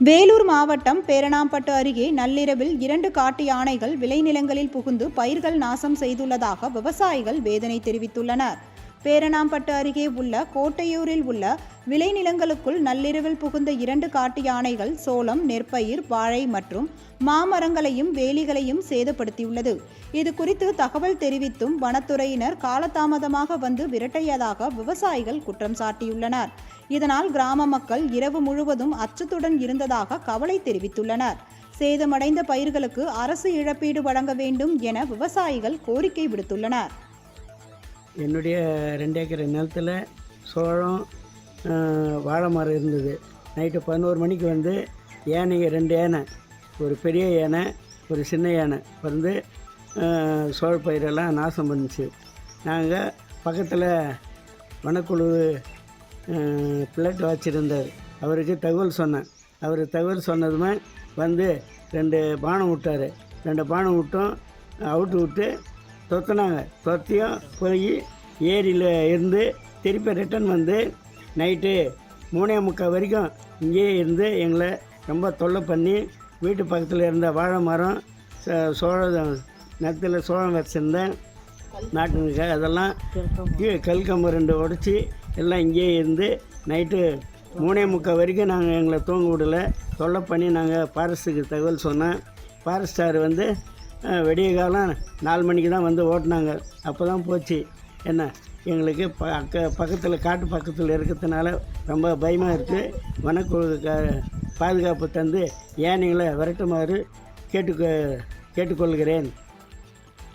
வேலூர் மாவட்டம் பேரணாம்பட்டு அருகே நள்ளிரவில் இரண்டு காட்டு யானைகள் விளைநிலங்களில் புகுந்து பயிர்கள் நாசம் செய்துள்ளதாக விவசாயிகள் வேதனை தெரிவித்துள்ளனர். பேரணாம்பட்டு அருகே உள்ள கோட்டையூரில் உள்ள விளைநிலங்களுக்குள் நள்ளிரவில் புகுந்த இரண்டு காட்டு யானைகள் சோளம் நெற்பயிர் வாழை மற்றும் மாமரங்களையும் வேலிகளையும் சேதப்படுத்தியுள்ளது. இது குறித்து தகவல் தெரிவித்தும் வனத்துறையினர் காலதாமதமாக வந்து விரட்டியதாக விவசாயிகள் குற்றம் சாட்டியுள்ளனர். இதனால் கிராம மக்கள் இரவு முழுவதும் அச்சத்துடன் இருந்ததாக கவலை தெரிவித்துள்ளனர். சேதமடைந்த பயிர்களுக்கு அரசு இழப்பீடு வழங்க வேண்டும் என விவசாயிகள் கோரிக்கை விடுத்துள்ளனர். என்னுடைய ரெண்டு ஏக்கர் நிலத்தில் சோளம் வாழை மரம் இருந்தது. நைட்டு பதினோரு மணிக்கு வந்து யானைங்க ரெண்டு யானை ஒரு பெரிய யானை ஒரு சின்ன யானை வந்து சோழ பயிரெல்லாம் நாசம் பண்ணுச்சு. நாங்கள் பக்கத்தில் வனக்குழு பிளட் வச்சுருந்தார். அவருக்கு தகவல் சொன்னேன். அவர் தகவல் சொன்னதுமே வந்து ரெண்டு பானம் விட்டார். ரெண்டு பானம் விட்டும் அவுட்டு விட்டு தொத்துனாங்க தொத்தியும் போய் ஏரியில் இருந்து திருப்பி ரிட்டர்ன் வந்து நைட்டு மூணே முக்கால் வரைக்கும் இங்கேயே இருந்து எங்களை ரொம்ப தொல்லை பண்ணி வீட்டு பக்கத்தில் இருந்த வாழை மரம் ச- சோளம் நிலத்தில் சோளம் வச்சுருந்தேன். நாட்டுங்க அதெல்லாம் கல்கம்பு. ரெண்டு உடச்சி எல்லாம் இங்கேயே இருந்து நைட்டு மூணே முக்கால் வரைக்கும் நாங்கள் எங்களை தூங்க விடல. தொல்லை பண்ணி நாங்கள் ஃபாரஸ்ட்டுக்கு தகவல் சொன்னேன். ஃபாரஸ்டார் வந்து விடிய காலம் நாலு மணிக்கு தான் வந்து ஓட்டினாங்க. அப்போ தான் போச்சு. என்ன எங்களுக்கு ப அக்க பக்கத்தில் காட்டு பக்கத்தில் இருக்கிறதுனால ரொம்ப பயமாக இருக்குது வனக்குழு பாதுகாப்பு தந்து ஏனைங்களை விரட்டுமாறு கேட்டுக்க கேட்டுக்கொள்கிறேன்.